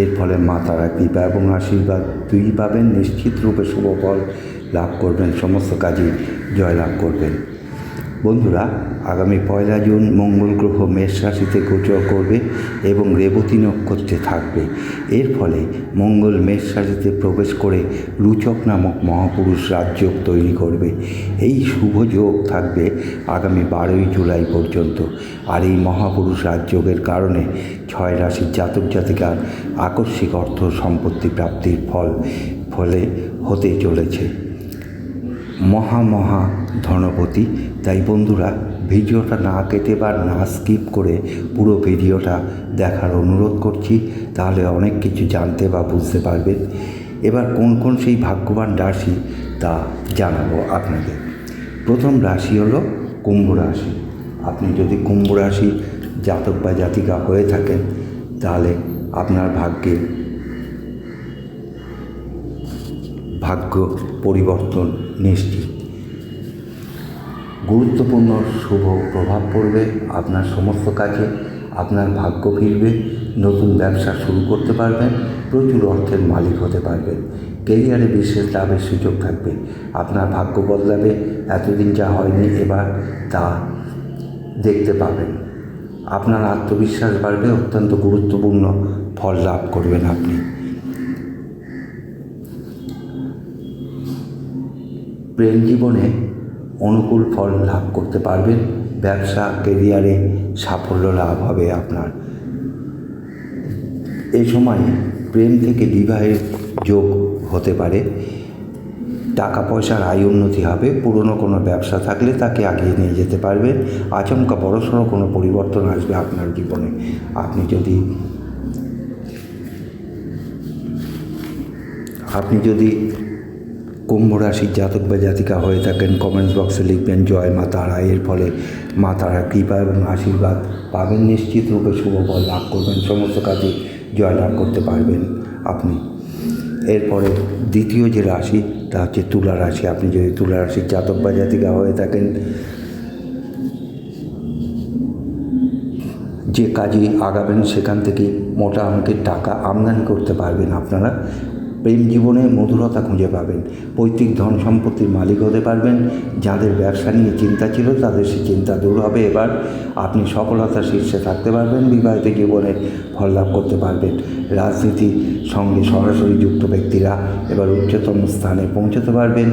এর ফলে মা তারা কৃপা এবং আশীর্বাদ দুই পাবেন। নিশ্চিত রূপে শুভ ফল লাভ করবেন। সমস্ত কাজে জয় লাভ করবেন। বন্ধুরা, আগামী পয়লা জুন মঙ্গল গ্রহ মেষ রাশিতে গোচর করবে এবং রেবতী নক্ষত্রে থাকবে। এর ফলে মঙ্গল মেষ রাশিতে প্রবেশ করে রুচক নামক মহাপুরুষ রাজযোগ তৈরি করবে। এই শুভ যোগ থাকবে আগামী বারোই জুলাই পর্যন্ত। আর এই মহাপুরুষ রাজযোগের কারণে ছয় রাশির জাতক জাতিকার আকস্মিক অর্থ সম্পত্তি প্রাপ্তির ফল, ফলে হতে চলেছে। মহা মহা ধনপতি। তাই বন্ধুরা, ভিডিওটা না কেটে বা না স্কিপ করে পুরো ভিডিওটা দেখার অনুরোধ করছি, তাহলে অনেক কিছু জানতে বা বুঝতে পারবেন। এবার কোন কোন সেই ভাগ্যবান রাশি তা জানাব আপনাদের। প্রথম রাশি হলো কুম্ভ রাশি। আপনি যদি কুম্ভ রাশি জাতক বা জাতিকা হয়ে থাকেন, তাহলে আপনার ভাগ্যে ভাগ্য পরিবর্তন নিশ্চিত। গুরুত্বপূর্ণ শুভ প্রভাব পড়বে আপনার সমস্ত কাজে, আপনার ভাগ্য ফিরবে, নতুন ব্যবসা শুরু করতে পারবেন, প্রচুর অর্থের মালিক হতে পারবেন, কেরিয়ারে বিশেষ লাভের সুযোগ থাকবে, আপনার ভাগ্য বদলাবে, এতদিন যা হয়নি এবার তা দেখতে পাবেন। আপনার আত্মবিশ্বাস বাড়বে, অত্যন্ত গুরুত্বপূর্ণ ফল লাভ করবেন আপনি। প্রেম জীবনে অনুকূল ফল লাভ করতে পারবেন। ব্যবসা কেরিয়ারে সাফল্য লাভ হবে আপনার। এই সময় প্রেম থেকে বিবাহের যোগ হতে পারে। টাকা পয়সার আয় উন্নতি হবে। পুরনো কোনো ব্যবসা থাকলে তাকে আগিয়ে নিয়ে যেতে পারবেন। আচমকা বড়সড় কোনো পরিবর্তন আসবে আপনার জীবনে। আপনি যদি আপনি যদি কুম্ভ রাশির জাতক বা জাতিকা হয়ে থাকেন। কমেন্টস বক্সে লিখবেন, জয় মা তারা। এর ফলে মা তারা কৃপা এবং আশীর্বাদ পাবেন। নিশ্চিত রূপে শুভ ফল লাভ করবেন। সমস্ত কাজে জয় লাভ করতে পারবেন আপনি। এরপরে দ্বিতীয় যে রাশি, তা হচ্ছে তুলা রাশি। আপনি যদি তুলা রাশির জাতক বা জাতিকা হয়ে থাকেন, যে কাজে আগাবেন, সেখান থেকে মোটা অঙ্কের টাকা আমদানি করতে পারবেন আপনারা। প্রেম জীবনে মধুরতা খুঁজে পাবেন। পৈতৃক ধন সম্পত্তির মালিক হতে পারবেন। যাদের ব্যবসা নিয়ে চিন্তা ছিল, তাদের সে চিন্তা দূর হবে। এবার আপনি সফলতার শীর্ষে থাকতে পারবেন, বিবাহিত জীবনে ফল লাভ করতে পারবেন। রাজনীতির সঙ্গে সরাসরি যুক্ত ব্যক্তিরা এবার উচ্চতম স্থানে পৌঁছতে পারবেন।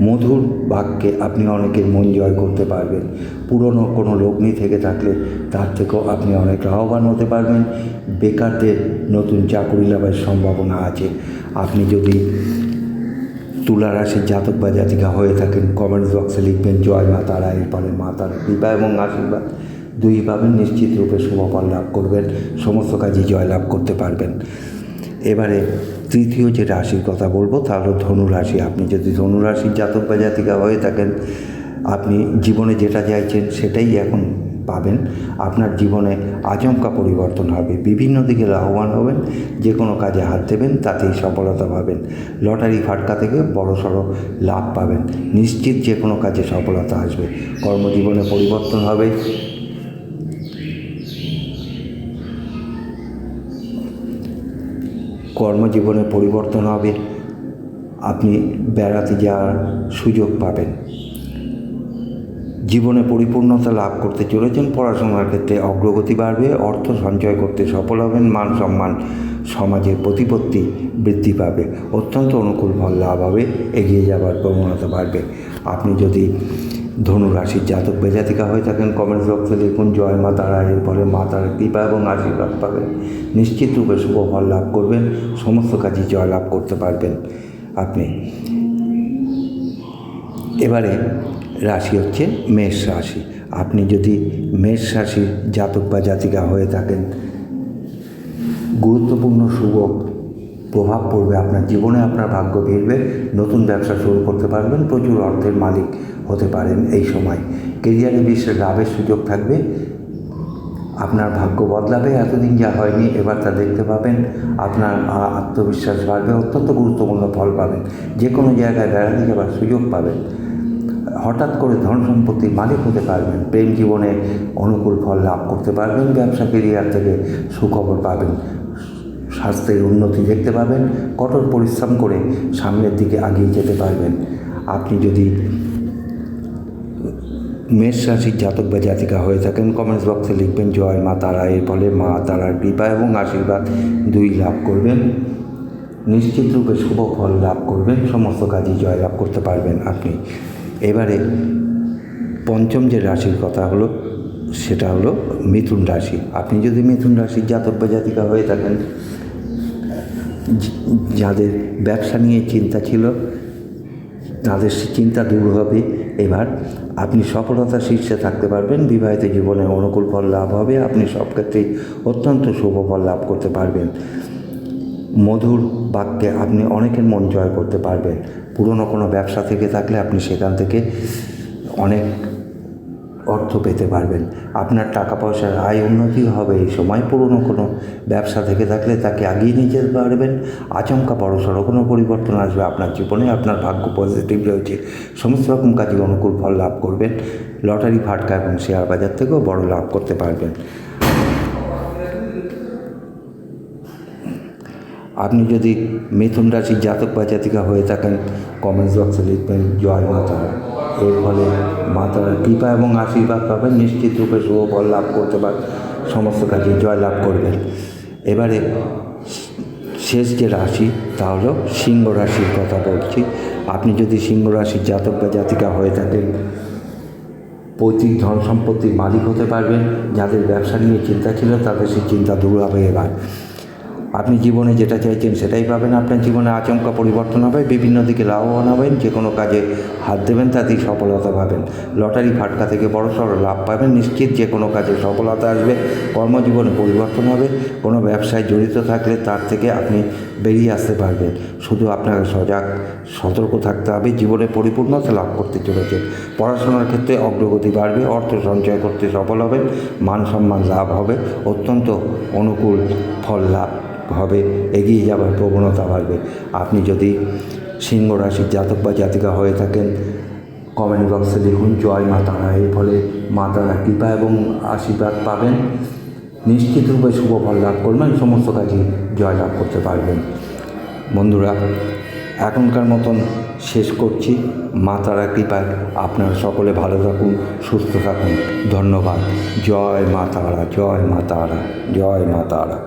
মধুর বাক্যে আপনি অনেকের মন জয় করতে পারবেন। পুরনো কোনো লগ্নি থেকে থাকলে তার থেকেও আপনি অনেক লাভবান হতে পারবেন। বেকারদের নতুন চাকরি লাভের সম্ভাবনা আছে। আপনি যদি তুলা রাশির জাতক বা জাতিকা হয়ে থাকেন কমেন্টস বক্সে লিখবেন, জয় মা তারা এর ফলে মা তারা কৃপা এবং আশীর্বাদ। দুই পাবেন নিশ্চিত রূপে শুভফল লাভ করবেন। সমস্ত কাজে জয় লাভ করতে পারবেন। এবারে তৃতীয় যে রাশির কথা বলব তা হলো ধনু রাশি। আপনি যদি ধনু রাশির জাতক বা জাতিকা হয়ে থাকেন, আপনি জীবনে যেটা চাইছেন সেটাই এখন পাবেন। আপনার জীবনে আচমকা পরিবর্তন হবে। বিভিন্ন দিকে লাভবান হবেন, যে কোনো কাজে হাত দেবেন, তাতেই সফলতা পাবেন। লটারি ফাটকা থেকে বড় সড়ো লাভ পাবেন। নিশ্চিত যে কোনো কাজে সফলতা আসবে। কর্মজীবনে পরিবর্তন হবে। কর্মজীবনে পরিবর্তন হবে, আপনি বেড়াতে যাওয়ার সুযোগ পাবেন। জীবনে পরিপূর্ণতা লাভ করতে চলেছেন, পড়াশোনার ক্ষেত্রে অগ্রগতি বাড়বে, অর্থ সঞ্চয় করতে সফল হবেন, মান সম্মান সমাজের প্রতিপত্তি বৃদ্ধি পাবে, অত্যন্ত অনুকূল ফল লাভ হবে, এগিয়ে যাবার প্রবণতা বাড়বে। আপনি যদি ধনু রাশির জাতক বেজাতিকা হয়ে থাকেন, কমেন্ট বক্সে লিখুন জয় মা তারা এর ফলে মা তার কৃপা এবং আশীর্বাদ পাবেন। নিশ্চিত রূপে শুভ ফল লাভ করবেন, সমস্ত কাজে জয় লাভ করতে পারবেন আপনি। এবারে রাশি হচ্ছে মেষ রাশি। আপনি যদি মেষ রাশির জাতক বা জাতিকা হয়ে থাকেন, গুরুত্বপূর্ণ শুভ প্রভাব পড়বে, আপনার জীবনে আপনার ভাগ্য ফিরবে নতুন ব্যবসা শুরু করতে পারবেন, প্রচুর অর্থের মালিক হতে পারেন এই সময়। কেরিয়ারে বিশ্বের লাভের সুযোগ থাকবে, আপনার ভাগ্য বদলাবে, এতদিন যা হয়নি এবার তা দেখতে পাবেন, আপনার আত্মবিশ্বাস বাড়বে, অত্যন্ত গুরুত্বপূর্ণ ফল পাবেন যে কোনো জায়গায় বেড়াতে যাবার সুযোগ পাবেন। হঠাৎ করে ধন সম্পত্তির মালিক হতে পারবেন, প্রেম জীবনে অনুকূল ফল লাভ করতে পারবেন, ব্যবসা কেরিয়ার থেকে সুখবর পাবেন। স্বাস্থ্যের উন্নতি দেখতে পাবেন, কঠোর পরিশ্রম করে সামনের দিকে এগিয়ে যেতে পারবেন। আপনি যদি মেষ রাশির জাতক বা জাতিকা হয়ে থাকেন কমেন্টস বক্সে লিখবেন, জয় মা তারা, এর ফলে মা তারার কৃপা এবং আশীর্বাদ দুই লাভ করবেন। নিশ্চিত রূপে শুভ ফল লাভ করবেন, সমস্ত কাজই জয় লাভ করতে পারবেন আপনি। এবারে পঞ্চম যে রাশির কথা হলো, সেটা হলো মিথুন রাশি। আপনি যদি মিথুন রাশির জাতক বা জাতিকা হয়ে থাকেন যাদের ব্যবসা নিয়ে চিন্তা ছিল, তাদের চিন্তা দূর হবে। এবার আপনি সফলতা শীর্ষে থাকতে পারবেন, বিবাহিত জীবনে অনুকূল ফল লাভ হবে, আপনি সব ক্ষেত্রেই অত্যন্ত শুভ ফল লাভ করতে পারবেন। মধুর বাক্যে আপনি অনেকের মন জয় করতে পারবেন। পুরনো কোনো ব্যবসা থেকে থাকলে আপনি সেখান থেকে অনেক অর্থ পেতে পারবেন। আপনার টাকা পয়সার আয় উন্নতি হবে। এই সময় পুরনো কোনো ব্যবসা থেকে থাকলে তাকে আগিয়ে নিয়ে যেতে পারবেন। আচমকা বড় সড়ো কোনো পরিবর্তন আসবে আপনার জীবনে। আপনার ভাগ্য পজিটিভ রয়েছে। সমস্ত রকম কাজে অনুকূল ফল লাভ করবেন। লটারি, ফাটকা এবং শেয়ার বাজার থেকেও বড় লাভ করতে পারবেন। আপনি যদি মিথুন রাশির জাতক বা জাতিকা হয়ে থাকেন কমেন্টস বক্সে লিখবেন, জয় মাতা। এর ফলে মাতার কৃপা এবং আশীর্বাদ পাবেন। নিশ্চিত রূপে শুভ ফল লাভ করতে পার সমস্ত কাজে জয় লাভ করবেন। এবারে শেষ যে রাশি, তা হলো সিংহ রাশির কথা বলছি। আপনি যদি সিংহ রাশির জাতক বা জাতিকা হয়ে থাকেন, পৈতৃক ধন সম্পত্তির মালিক হতে পারবেন। যাদের ব্যবসা নিয়ে চিন্তা ছিল, তাদের সেই চিন্তা দূর হবে এবার। আপনি জীবনে যেটা চাইছেন সেটাই পাবেন, আপনার জীবনে আচমকা পরিবর্তন হবে, বিভিন্ন দিকে লাভবান হবেন, যে কোনো কাজে হাত দেবেন, তাতেই সফলতা পাবেন। লটারি ফাটকা থেকে বড় সড়ো লাভ পাবেন, নিশ্চিত যে কোনো কাজে সফলতা আসবে, কর্মজীবনে পরিবর্তন হবে, কোনো ব্যবসায় জড়িত থাকলে তার থেকে আপনি বেরিয়ে আসতে পারবেন। শুধু আপনাকে সজাগ, সতর্ক থাকতে হবে, জীবনে পরিপূর্ণতা লাভ করতে চলেছেন। পড়াশোনার ক্ষেত্রে অগ্রগতি বাড়বে, অর্থ সঞ্চয় করতে সফল হবেন, মান সম্মান লাভ হবে, অত্যন্ত অনুকূল ফল লাভ হবে, এগিয়ে যাওয়ার প্রবণতা বাড়বে। আপনি যদি সিংহ রাশির জাতক বা জাতিকা হয়ে থাকেন কমেন্ট বক্সে লিখুন, জয় মা তারা। এর ফলে মা তারা কৃপা এবং আশীর্বাদ পাবেন। নিশ্চিত রূপে শুভ ফল লাভ করবেন সমস্ত কাজে জয় লাভ করতে পারবেন। বন্ধুরা, এখনকার মতন শেষ করছি। মা তারা কৃপায় আপনারা সকলে ভালো থাকুন, সুস্থ থাকুন। ধন্যবাদ। জয় মা তারা, জয় মা তারা, জয় মা তারা।